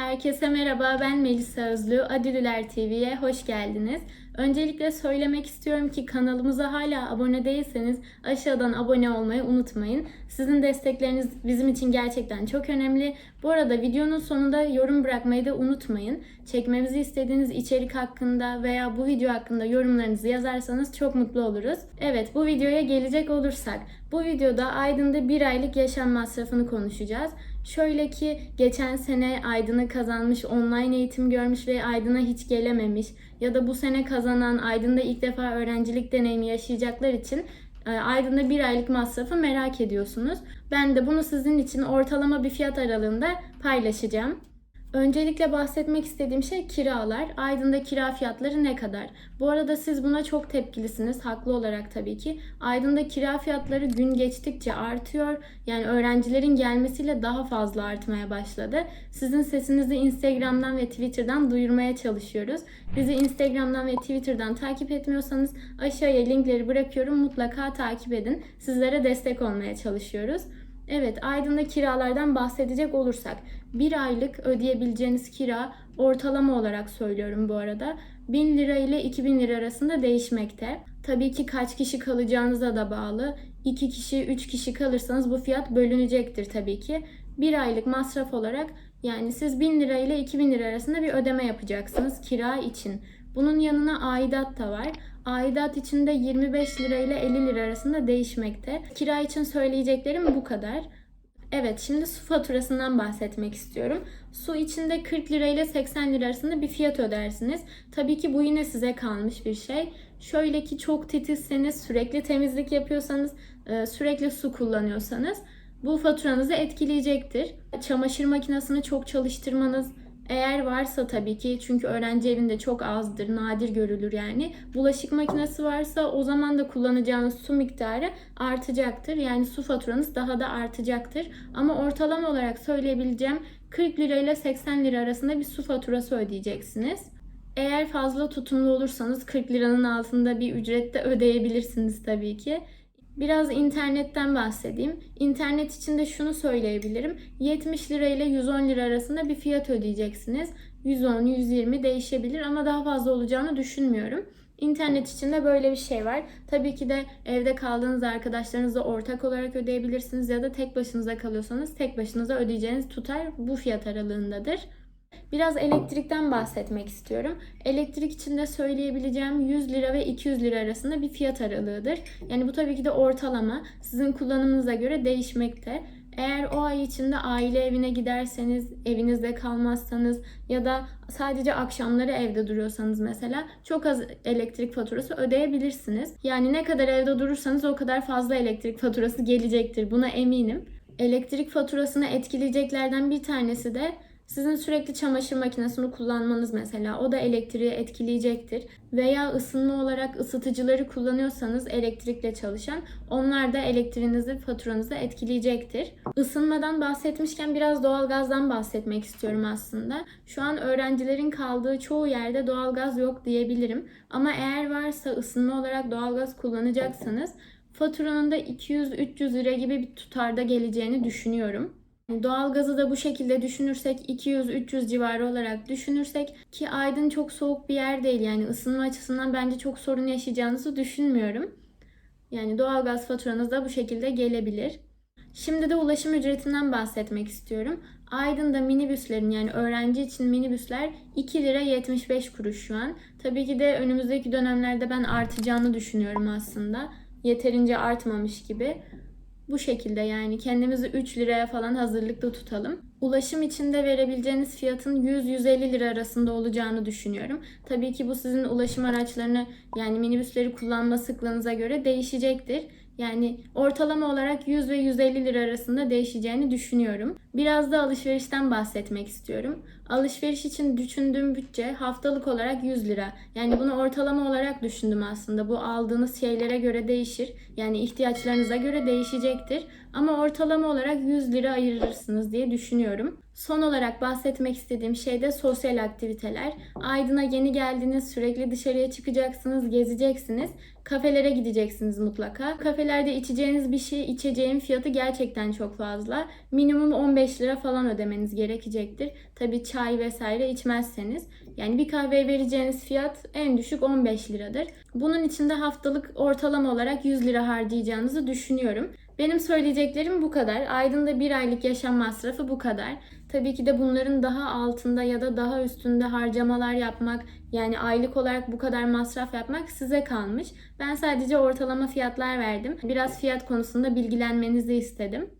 Herkese merhaba, ben Melisa Özlü. Adililer TV'ye hoş geldiniz. Öncelikle söylemek istiyorum ki kanalımıza hala abone değilseniz aşağıdan abone olmayı unutmayın. Sizin destekleriniz bizim için gerçekten çok önemli. Bu arada videonun sonunda yorum bırakmayı da unutmayın. Çekmemizi istediğiniz içerik hakkında veya bu video hakkında yorumlarınızı yazarsanız çok mutlu oluruz. Evet, bu videoya gelecek olursak, bu videoda Aydın'da bir aylık yaşam masrafını konuşacağız. Şöyle ki geçen sene Aydın'ı kazanmış, online eğitim görmüş ve Aydın'a hiç gelememiş ya da bu sene kazanan Aydın'da ilk defa öğrencilik deneyimi yaşayacaklar için e, Aydın'da bir aylık masrafı merak ediyorsunuz. Ben de bunu sizin için ortalama bir fiyat aralığında paylaşacağım. Öncelikle bahsetmek istediğim şey kiralar. Aydın'da kira fiyatları ne kadar? Bu arada siz buna çok tepkilisiniz. Haklı olarak tabii ki. Aydın'da kira fiyatları gün geçtikçe artıyor. Yani öğrencilerin gelmesiyle daha fazla artmaya başladı. Sizin sesinizi Instagram'dan ve Twitter'dan duyurmaya çalışıyoruz. Bizi Instagram'dan ve Twitter'dan takip etmiyorsanız aşağıya linkleri bırakıyorum. Mutlaka takip edin. Sizlere destek olmaya çalışıyoruz. Evet, Aydın'da kiralardan bahsedecek olursak, bir aylık ödeyebileceğiniz kira ortalama olarak söylüyorum bu arada. 1000 lira ile 2000 lira arasında değişmekte. Tabii ki kaç kişi kalacağınıza da bağlı. 2 kişi, 3 kişi kalırsanız bu fiyat bölünecektir tabii ki. Bir aylık masraf olarak yani siz 1000 lira ile 2000 lira arasında bir ödeme yapacaksınız kira için. Bunun yanına aidat da var. Aidat içinde 25 lira ile 50 lira arasında değişmekte. Kira için söyleyeceklerim bu kadar. Evet şimdi su faturasından bahsetmek istiyorum. Su içinde 40 lira ile 80 lira arasında bir fiyat ödersiniz. Tabii ki bu yine size kalmış bir şey. Şöyle ki çok titizseniz, sürekli temizlik yapıyorsanız, e, sürekli su kullanıyorsanız bu faturanızı etkileyecektir. Çamaşır makinesini çok çalıştırmanız, eğer varsa tabii ki çünkü öğrenci evinde çok azdır, nadir görülür yani. Bulaşık makinesi varsa o zaman da kullanacağınız su miktarı artacaktır. Yani su faturanız daha da artacaktır. Ama ortalama olarak söyleyebileceğim 40 lira ile 80 lira arasında bir su faturası ödeyeceksiniz. Eğer fazla tutumlu olursanız 40 liranın altında bir ücret de ödeyebilirsiniz tabii ki. Biraz internetten bahsedeyim. İnternet için de şunu söyleyebilirim. 70 lira ile 110 lira arasında bir fiyat ödeyeceksiniz. 110-120 değişebilir ama daha fazla olacağını düşünmüyorum. İnternet için de böyle bir şey var. Tabii ki de evde kaldığınız arkadaşlarınızla ortak olarak ödeyebilirsiniz ya da tek başınıza kalıyorsanız tek başınıza ödeyeceğiniz tutar bu fiyat aralığındadır. Biraz elektrikten bahsetmek istiyorum. Elektrik için de söyleyebileceğim 100 lira ve 200 lira arasında bir fiyat aralığıdır. Yani bu tabii ki de ortalama. Sizin kullanımınıza göre değişmekte. Eğer o ay içinde aile evine giderseniz, evinizde kalmazsanız ya da sadece akşamları evde duruyorsanız mesela çok az elektrik faturası ödeyebilirsiniz. Yani ne kadar evde durursanız o kadar fazla elektrik faturası gelecektir. Buna eminim. Elektrik faturasını etkileyeceklerden bir tanesi de sizin sürekli çamaşır makinesini kullanmanız mesela o da elektriği etkileyecektir. Veya ısınma olarak ısıtıcıları kullanıyorsanız elektrikle çalışan onlar da elektriğinizi faturanızı etkileyecektir. Isınmadan bahsetmişken biraz doğalgazdan bahsetmek istiyorum aslında. Şu an öğrencilerin kaldığı çoğu yerde doğalgaz yok diyebilirim. Ama eğer varsa ısınma olarak doğalgaz kullanacaksanız faturanın da 200-300 lira gibi bir tutarda geleceğini düşünüyorum. Doğalgazı da bu şekilde düşünürsek 200-300 civarı olarak düşünürsek ki Aydın çok soğuk bir yer değil yani ısınma açısından bence çok sorun yaşayacağınızı düşünmüyorum. Yani doğalgaz faturanız da bu şekilde gelebilir. Şimdi de ulaşım ücretinden bahsetmek istiyorum. Aydın'da minibüslerin yani öğrenci için minibüsler 2 lira 75 kuruş şu an. Tabii ki de önümüzdeki dönemlerde ben artacağını düşünüyorum aslında. Yeterince artmamış gibi. Bu şekilde yani kendimizi 3 liraya falan hazırlıklı tutalım. Ulaşım için de verebileceğiniz fiyatın 100-150 lira arasında olacağını düşünüyorum. Tabii ki bu sizin ulaşım araçlarını yani minibüsleri kullanma sıklığınıza göre değişecektir. Yani ortalama olarak 100 ve 150 lira arasında değişeceğini düşünüyorum. Biraz da alışverişten bahsetmek istiyorum. Alışveriş için düşündüğüm bütçe haftalık olarak 100 lira. Yani bunu ortalama olarak düşündüm aslında. Bu aldığınız şeylere göre değişir. Yani ihtiyaçlarınıza göre değişecektir. Ama ortalama olarak 100 lira ayırırsınız diye düşünüyorum. Son olarak bahsetmek istediğim şey de sosyal aktiviteler. Aydın'a yeni geldiniz, sürekli dışarıya çıkacaksınız, gezeceksiniz. Kafelere gideceksiniz mutlaka. Kafelerde içeceğiniz bir şey, içeceğin fiyatı gerçekten çok fazla. Minimum 15 lira falan ödemeniz gerekecektir. Tabii çay vesaire içmezseniz. Yani bir kahveye vereceğiniz fiyat en düşük 15 liradır. Bunun için de haftalık ortalama olarak 100 lira harcayacağınızı düşünüyorum. Benim söyleyeceklerim bu kadar. Aydın'da bir aylık yaşam masrafı bu kadar. Tabii ki de bunların daha altında ya da daha üstünde harcamalar yapmak, yani aylık olarak bu kadar masraf yapmak size kalmış. Ben sadece ortalama fiyatlar verdim. Biraz fiyat konusunda bilgilenmenizi istedim.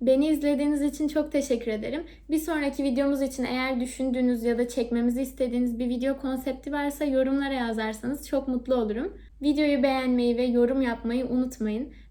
Beni izlediğiniz için çok teşekkür ederim. Bir sonraki videomuz için eğer düşündüğünüz ya da çekmemizi istediğiniz bir video konsepti varsa yorumlara yazarsanız çok mutlu olurum. Videoyu beğenmeyi ve yorum yapmayı unutmayın.